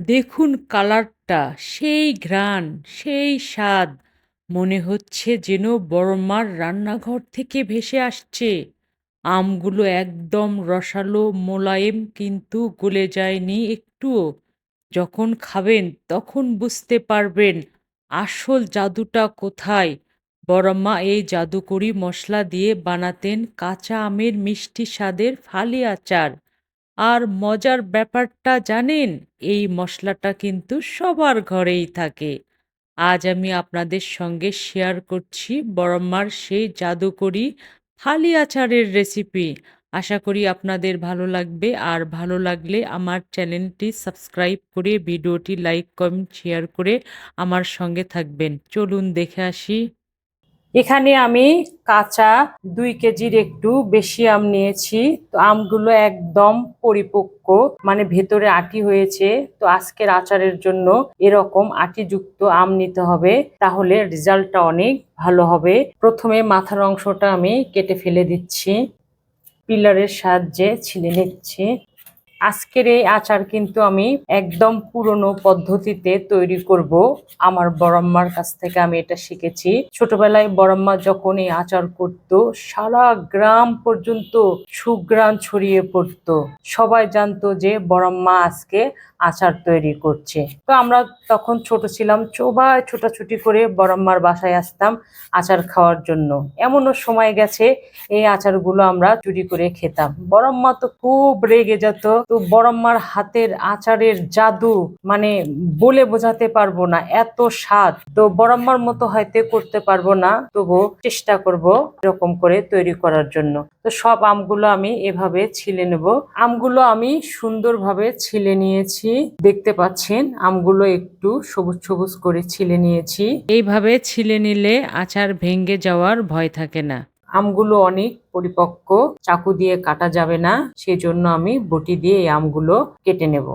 দেখুন কালারটা, সেই ঘ্রাণ, সেই স্বাদ। মনে হচ্ছে যেন বড়মার রান্নাঘর থেকে ভেসে আসছে। আমগুলো একদম রসালো মোলায়েম কিন্তু গলে যায়নি একটুও। যখন খাবেন তখন বুঝতে পারবেন আসল জাদুটা কোথায়। বড়ম্মা এই জাদুকরি মশলা দিয়ে বানাতেন কাঁচা আমের মিষ্টি স্বাদের ফালি আচার। আর মজার ব্যাপারটা জানেন, এই মশলাটা কিন্তু সবার ঘরেই থাকে। আজ আমি আপনাদের সঙ্গে শেয়ার করছি বড়ম্মার সেই জাদুকরি ফালি আচারের রেসিপি আশা করি আপনাদের ভালো লাগবে। আর ভালো লাগলে আমার চ্যানেলটি সাবস্ক্রাইব করে, ভিডিওটি লাইক কমেন্ট শেয়ার করে আমার সঙ্গে থাকবেন। চলুন দেখে আসি। এখানে আমি কাঁচা দুই কেজির একটু বেশি আম নিয়েছি। তো আমগুলো একদম পরিপক্ক মানে ভেতরে আটি হয়েছে। তো আজকের আচারের জন্য এরকম আটিযুক্ত আম নিতে হবে, তাহলে রেজাল্টটা অনেক ভালো হবে। প্রথমে মাথার অংশটা আমি কেটে ফেলে দিচ্ছি। পিলারের সাহায্যে ছিলে নিচ্ছি। আজকের এই আচার কিন্তু আমি একদম পুরনো পদ্ধতিতে তৈরি করব। আমার বড়ম্মার কাছ থেকে আমি এটা শিখেছি। ছোটবেলায় বড়ম্মা যখন এই আচার করত, সারা গ্রাম পর্যন্ত সুগ্রাম ছড়িয়ে পড়তো। সবাই জানতো যে বড়ম্মা আজকে আচার তৈরি করছে। তো আমরা তখন ছোট ছিলাম চোবাই ছোটাছুটি করে বড়ম্মার বাসায় আসতাম আচার খাওয়ার জন্য। এমনও সময় গেছে, এই আচারগুলো আমরা চুরি করে খেতাম। বড়ম্মা তো খুব রেগে যেত। তো বড়ম্মার হাতের আচারের জাদু মানে বলে বোঝাতে পারব না, এত স্বাদ। তো বড়ম্মার মতো হয়তো করতে পারব না তবু চেষ্টা করব এরকম করে তৈরি করার জন্য। তো সব আমগুলো আমি এভাবে ছিলে নেব। আমগুলো আমি সুন্দরভাবে ছিলে নিয়েছি। দেখতে পাচ্ছেন, আমগুলো একটু সবুজ সবুজ করে ছিলে নিয়েছি। এইভাবে ছিলে নিলে আচার ভেঙে যাওয়ার ভয় থাকে না। আমগুলো অনেক পরিপক্ক, চাকু দিয়ে কাটা যাবে না সেই জন্য আমি বটি দিয়ে এই আমগুলো কেটে নেব।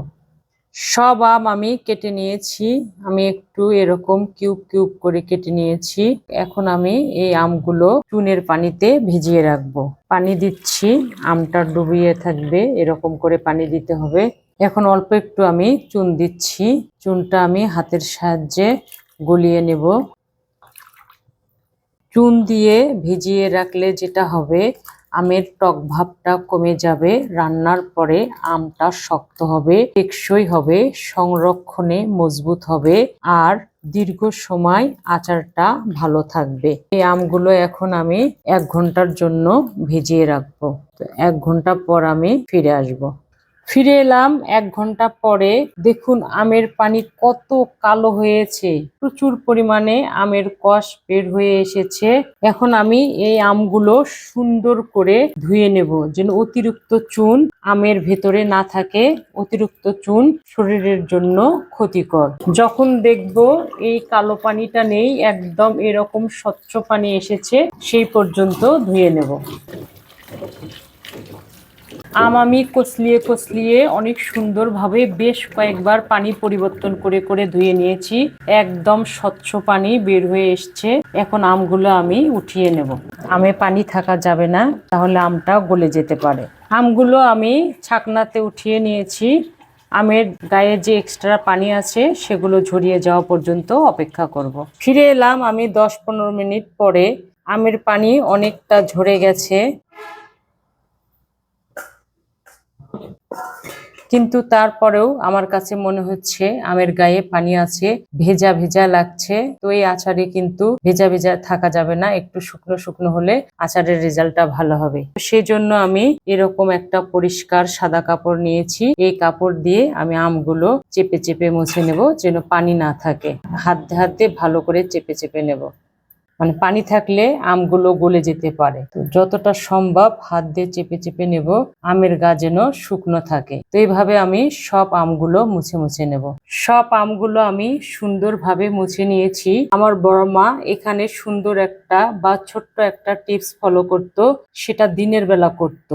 সব আম আমি কেটে নিয়েছি, আমি একটু এরকম কিউব কিউব করে কেটে নিয়েছি। এখন আমি এই আমগুলো চুনের পানিতে ভিজিয়ে রাখব। পানি দিচ্ছি, আমটা ডুবিয়ে থাকবে, এরকম করে পানি দিতে হবে। এখন অল্প একটু আমি চুন দিচ্ছি, চুনটা আমি হাতের সাহায্যে গলিয়ে নেব। চুন দিয়ে ভিজিয়ে রাখলে যেটা হবে, আমের টক ভাবটা কমে যাবে, রান্নার পরে আমটা শক্ত হবে, টেকসই হবে, সংরক্ষণে মজবুত হবে, আর দীর্ঘ সময় আচারটা ভালো থাকবে এই আমগুলো এখন আমি এক ঘণ্টার জন্য ভিজিয়ে রাখব তো এক ঘণ্টা পর আমি ফিরে আসব। ফিরে এলাম এক ঘণ্টা পরে। দেখুন, আমের পানি কত কালো হয়েছে। প্রচুর পরিমাণে আমের কষ বের হয়ে এসেছে। এখন আমি এই আমগুলো সুন্দর করে ধুয়ে নেব যেন অতিরিক্ত চুন আমের ভেতরে না থাকে। অতিরিক্ত চুন শরীরের জন্য ক্ষতিকর। যখন দেখব এই কালো পানিটা নেই, একদম এরকম স্বচ্ছ পানি এসেছে, সেই পর্যন্ত ধুয়ে নেব। আম আমি কচলিয়ে কচলিয়ে অনেক সুন্দরভাবে বেশ কয়েকবার পানি পরিবর্তন করে করে ধুয়ে নিয়েছি। একদম স্বচ্ছ পানি বের হয়ে এসছে। এখন আমগুলো আমি উঠিয়ে নেব। আমে পানি থাকা যাবে না, তাহলে আমটা গলে যেতে পারে। আমগুলো আমি ছাকনাতে উঠিয়ে নিয়েছি। আমের গায়ে যে এক্সট্রা পানি আছে, সেগুলো ঝরিয়ে যাওয়া পর্যন্ত অপেক্ষা করব। ফিরে এলাম আমি দশ পনেরো মিনিট পরে। আমের পানি অনেকটা ঝরে গেছে। কিন্তু তারপরেও আমার কাছে মনে হচ্ছে আমের গায়ে পানি আছে, ভেজা ভেজা লাগছে। তো এই আচারে কিন্তু ভেজা ভেজা থাকা যাবে না, একটু শুকনো শুকনো হলে আচারের রেজাল্টটা ভালো হবে। সেই জন্য আমি এরকম একটা পরিষ্কার সাদা কাপড় নিয়েছি। এই কাপড় দিয়ে আমি আমগুলো চেপে চেপে মুছে নেব যেন পানি না থাকে। হাত হাতে ভালো করে চেপে চেপে নেব। মানে পানি থাকলে আমগুলো গলে যেতে পারে। তো যতটা সম্ভব হাত দিয়ে চেপে চেপে নেব, আমের গা যেন শুকনো থাকে। তো এইভাবে আমি সব আমগুলো মুছে মুছে নেব। সব আমগুলো আমি সুন্দরভাবে মুছে নিয়েছি। আমার বড় মা এখানে সুন্দর একটা বা ছোট্ট একটা টিপস ফলো করত, সেটা দিনের বেলা করত।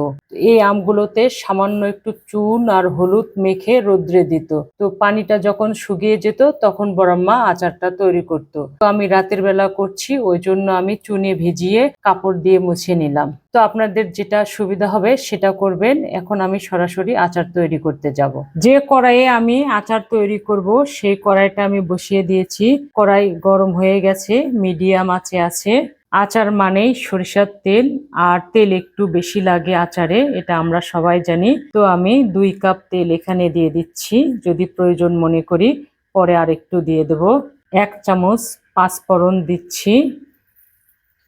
এই আমগুলোতে সামান্য একটু চুন আর হলুদ মেখে রোদ্রে দিত। তো পানিটা যখন শুকিয়ে যেত, তখন বড় মা আচারটা তৈরি করত। তো আমি রাতের বেলা করছি, ওই ওই জন্য আমি চুনে ভিজিয়ে কাপড় দিয়ে মুছে নিলাম। তো আপনাদের যেটা সুবিধা হবে সেটা করবেন। এখন আমি সরাসরি আচার তৈরি করতে যাব। যে কড়াইয়ে আমি আচার তৈরি করব, সেই কড়াইটা আমি বসিয়ে দিয়েছি। কড়াই গরম হয়ে গেছে, মিডিয়াম আঁচে আছে। আচার মানেই সরিষার তেল, আর তেল একটু বেশি লাগে আচারে, এটা আমরা সবাই জানি। তো আমি দুই কাপ তেল এখানে দিয়ে দিচ্ছি, যদি প্রয়োজন মনে করি। পরে আর একটু দিয়ে দেব। এক চামচ পাঁচ পাঁচফোড়ন দিচ্ছি।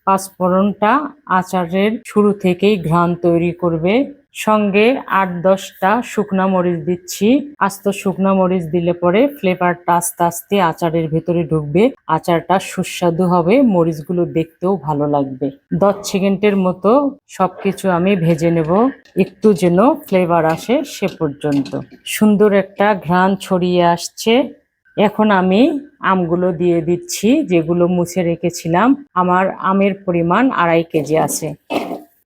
পাঁচফোড়নটা আচারের শুরু থেকেই ঘ্রাণ তৈরি করবে। সঙ্গে আট দশটা শুকনা মরিচ দিচ্ছি। আস্ত শুকনা মরিচ দিলে পরে ফ্লেভারটা আস্তে আস্তে আচারের ভেতরে ঢুকবে। আচারটা সুস্বাদু হবে, মরিচগুলো দেখতেও ভালো লাগবে। দশ সেকেন্ডের মতো সবকিছু আমি ভেজে নেব। একটু যেন ফ্লেভার আসে সে পর্যন্ত। সুন্দর একটা ঘ্রাণ ছড়িয়ে আসছে। এখন আমি আমগুলো দিয়ে দিচ্ছি যেগুলো মুছে রেখেছিলাম। আমার আমের পরিমাণ আড়াই কেজি আছে।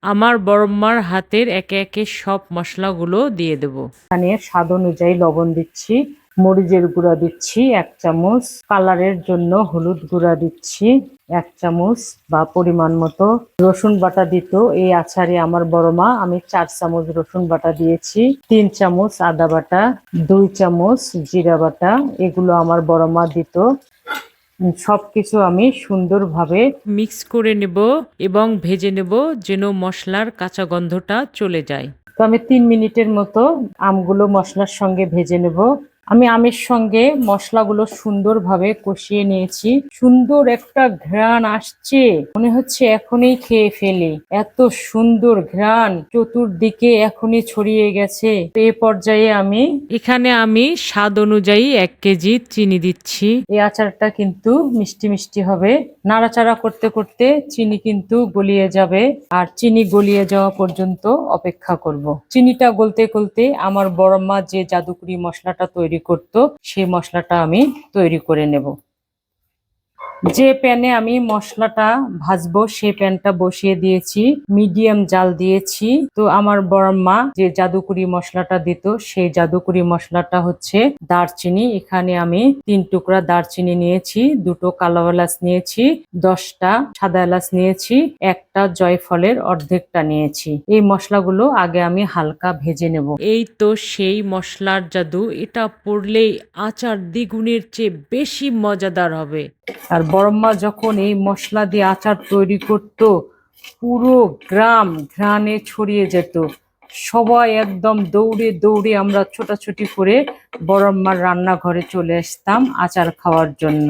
আমার বড়ম্মার হাতের একে একে সব মশলাগুলো দিয়ে দেবো। এখানে স্বাদ অনুযায়ী লবণ দিচ্ছি। মরিচের গুঁড়া দিচ্ছি এক চামচ। কালারের জন্য হলুদ গুঁড়া দিচ্ছি এক চামচ বা পরিমাণ মতো। রসুন বাটা দিত এই আচারে আমার বড় মা। আমি চার চামচ রসুন বাটা দিয়েছি, তিন চামচ আদা বাটা, দুই চামচ জিরা বাটা, এগুলো আমার বড় মা দিত। সবকিছু আমি সুন্দরভাবে মিক্স করে নেব এবং ভেজে নেব যেন মশলার কাঁচা গন্ধটা চলে যায়। তো আমি তিন মিনিটের মতো আমগুলো মশলার সঙ্গে ভেজে নেব। আমি আমের সঙ্গে মশলাগুলো সুন্দরভাবে কষিয়ে নিয়েছি। সুন্দর একটা ঘ্রাণ আসছে। মনে হচ্ছে এখনই খেয়ে ফেলি। এত সুন্দর ঘ্রাণ চতুর্দিকে এখনই ছড়িয়ে গেছে। এ পর্যায়ে আমি এখানে আমি স্বাদ অনুযায়ী এক কেজি চিনি দিচ্ছি। এই আচারটা কিন্তু মিষ্টি মিষ্টি হবে। নাড়াচাড়া করতে করতে চিনি কিন্তু গলিয়ে যাবে। আর চিনি গলিয়ে যাওয়া পর্যন্ত অপেক্ষা করব। চিনিটা গলতে গলতে আমার বড় মা যে জাদুকরি মশলাটা তৈরি করত সেই মশলাটা আমি তৈরি করে নেব। যে প্যানে আমি মশলাটা ভাজবো সেই প্যানটা বসিয়ে দিয়েছি, মিডিয়াম জাল দিয়েছি। তো আমার বড় মা যে জাদুকরি মশলাটা দিত, সেই জাদুকরি মশলাটা হচ্ছে দারচিনি। এখানে আমি তিন টুকরা দারচিনি নিয়েছি, দুটো কালো এলাচ নিয়েছি, দশটা সাদা এলাচ নিয়েছি, একটা জয়ফলের অর্ধেকটা নিয়েছি। এই মশলাগুলো আগে আমি হালকা ভেজে নেব। এই তো সেই মশলার জাদু, এটা পড়লেই আচার দ্বিগুণের চেয়ে বেশি মজাদার হবে। আর বড়ম্মা যখন এই মশলা দিয়ে আচার তৈরি করত, পুরো গ্রাম ঘ্রাণে ছড়িয়ে যেত। সবাই একদম দৌড়ে দৌড়ে আমরা ছোটাছুটি করে বড়ম্মার রান্নাঘরে চলে আসতাম আচার খাওয়ার জন্য।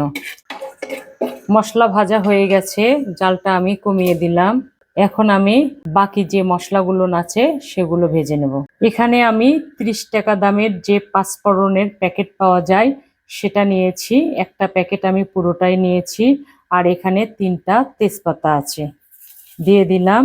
মশলা ভাজা হয়ে গেছে, জালটা আমি কমিয়ে দিলাম। এখন আমি বাকি যে মশলাগুলো আছে সেগুলো ভেজে নেব। এখানে আমি ত্রিশ টাকা দামের যে পাঁচফোড়নের প্যাকেট পাওয়া যায় সেটা নিয়েছি, একটা প্যাকেট আমি পুরোটাই নিয়েছি, আর এখানে তিনটা তেজপাতা আছে। দিয়ে দিলাম,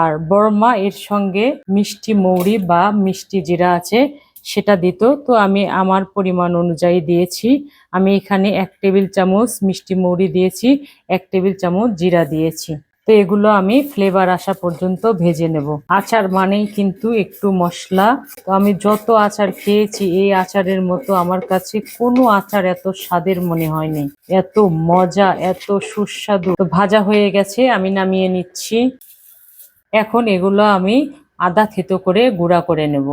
আর বড় মা এর সঙ্গে মিষ্টি মৌরি বা মিষ্টি জিরা আছে, সেটা দিত। তো আমি আমার পরিমাণ অনুযায়ী দিয়েছি। আমি এখানে এক টেবিল চামচ মিষ্টি মৌরি দিয়েছি, এক টেবিল চামচ জিরা দিয়েছি। তো এগুলো আমি ফ্লেভার আসা পর্যন্ত ভেজে নেব। আচার মানেই কিন্তু একটু মশলা। তো আমি যত আচার খেয়েছি, এই আচারের মতো আমার কাছে কোনো আচার এত স্বাদের মনে হয়নি। এত মজা, এত সুস্বাদু। তো ভাজা হয়ে গেছে, আমি নামিয়ে নিচ্ছি। এখন এগুলো আমি আদা থেতো করে গুঁড়া করে নেব।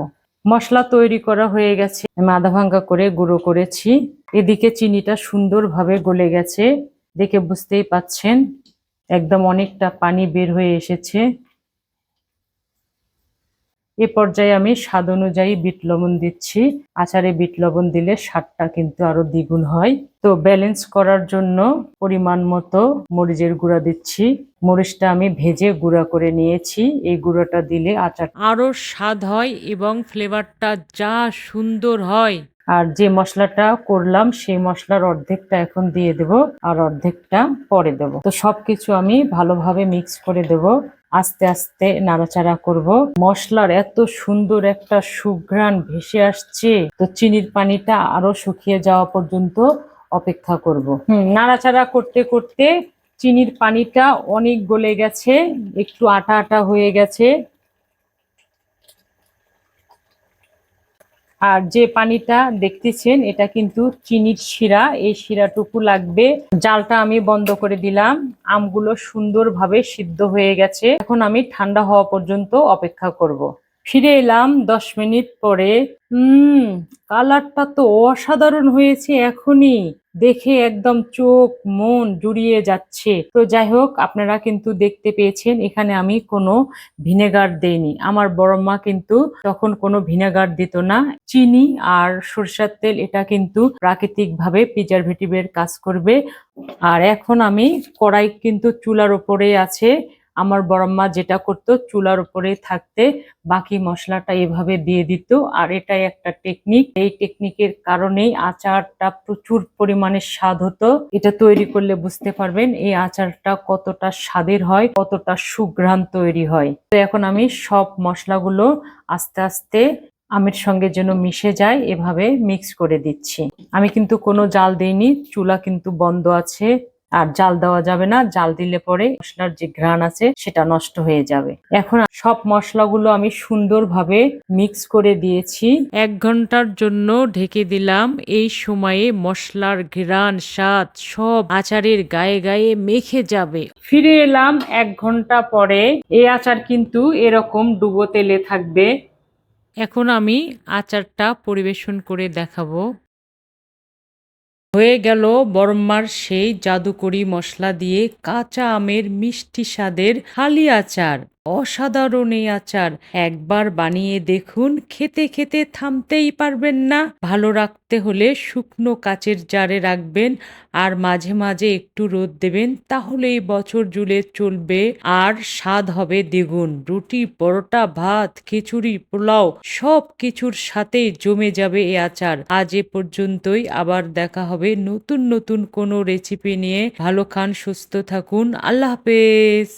মশলা তৈরি করা হয়ে গেছে, আমি আধা ভাঙ্গা করে গুঁড়ো করেছি। এদিকে চিনিটা সুন্দরভাবে গলে গেছে, দেখে বুঝতেই পাচ্ছেন। একদম অনেকটা পানি বের হয়ে এসেছে। এ পর্যায়ে আমি স্বাদ অনুযায়ী বিট লবণ দিচ্ছি। আচারে বিট লবণ দিলে স্বাদটা কিন্তু আরও দ্বিগুণ হয়। তো ব্যালেন্স করার জন্য পরিমাণ মতো মরিচের গুঁড়া দিচ্ছি। মরিচটা আমি ভেজে গুঁড়া করে নিয়েছি। এই গুঁড়োটা দিলে আচার আরও স্বাদ হয় এবং ফ্লেভারটা যা সুন্দর হয়। আর যে মশলাটা করলাম, সেই মশলার অর্ধেকটা এখন দিয়ে দেব আর অর্ধেকটা পরে দেব। তো সবকিছু আমি ভালোভাবে মিক্স করে দেব। আস্তে আস্তে নাড়াচাড়া করব। মশলার এত সুন্দর একটা সুঘ্রাণ ভেসে আসছে। তো চিনির পানিটা আরও শুকিয়ে যাওয়া পর্যন্ত অপেক্ষা করব। হুম, নাড়াচাড়া করতে করতে চিনির পানিটা অনেক গলে গেছে। একটু আটা আটা হয়ে গেছে। আর যে পানিটা দেখতেছেন, এটা কিন্তু চিনির শিরা। এই শিরাটুকু লাগবে। জালটা আমি বন্ধ করে দিলাম। আমগুলো সুন্দরভাবে সিদ্ধ হয়ে গেছে। এখন আমি ঠান্ডা হওয়া পর্যন্ত অপেক্ষা করব। ফিরে এলাম দশ মিনিট পরে। হুম, কালারটা তো অসাধারণ হয়েছে এখনই। দেখে একদম চোখ, মন জুড়িয়ে যাচ্ছে। তো যাই হোক, আপনারা কিন্তু দেখতে পেয়েছেন, এখানে আমি কোনো ভিনেগার দেইনি। আমার বড় মা কিন্তু তখন কোনো ভিনেগার দিত না। চিনি আর সরষের তেল, এটা কিন্তু প্রাকৃতিক ভাবে প্রিজারভেটিভের কাজ করবে। আর এখন আমি কড়াই কিন্তু চুলার ওপরে আছে। আমার বড়ম্মা যেটা করতো, চুলার উপরে থাকতে বাকি মশলাটা এভাবে দিয়ে দিত। আর এটাই একটা টেকনিক এই টেকনিকের কারণেই আচারটা প্রচুর পরিমাণে স্বাদ হতো। এটা তৈরি করলে বুঝতে পারবেন এই আচারটা কতটা স্বাদের হয়, কতটা সুঘ্রাণ তৈরি হয়। তো এখন আমি সব মশলাগুলো আস্তে আস্তে আমের সঙ্গে যেন মিশে যায়, এভাবে মিক্স করে দিচ্ছি। আমি কিন্তু কোনো জাল দেইনি, চুলা কিন্তু বন্ধ আছে। আর জাল দেওয়া যাবে না। জাল দিলে পরে মশলার যে ঘ্রাণ আছে, সেটা নষ্ট হয়ে যাবে। এখন সব মশলাগুলো আমি সুন্দরভাবে মিক্স করে দিয়েছি। এক ঘণ্টার জন্য ঢেকে দিলাম। এই সময়ে মশলার ঘ্রাণ, স্বাদ সব আচারের গায়ে গায়ে মেখে যাবে। ফিরে এলাম এক ঘণ্টা পরে। এই আচার কিন্তু এরকম ডুবো তেলে থাকবে। এখন আমি আচারটা পরিবেশন করে দেখাবো। হয়ে গেল বর্মার সেই জাদুকরি মশলা দিয়ে কাঁচা আমের মিষ্টি স্বাদের হালি আচার। অসাধারণ এই আচার। একবার বানিয়ে দেখুন, খেতে খেতে থামতেই পারবেন না। ভালো রাখতে হলে শুকনো কাচের জারে রাখবেন আর মাঝে মাঝে একটু রোদ দেবেন তাহলে এই বছর জুড়ে চলবে। আর স্বাদ হবে দ্বিগুণ। রুটি, পরোটা, ভাত, খিচুড়ি, পোলাও সব কিছুর সাথেই জমে যাবে এই আচার। আজ এ পর্যন্তই। আবার দেখা হবে নতুন নতুন কোনো রেসিপি নিয়ে। ভালো খান, সুস্থ থাকুন। আল্লাহ হাফেজ।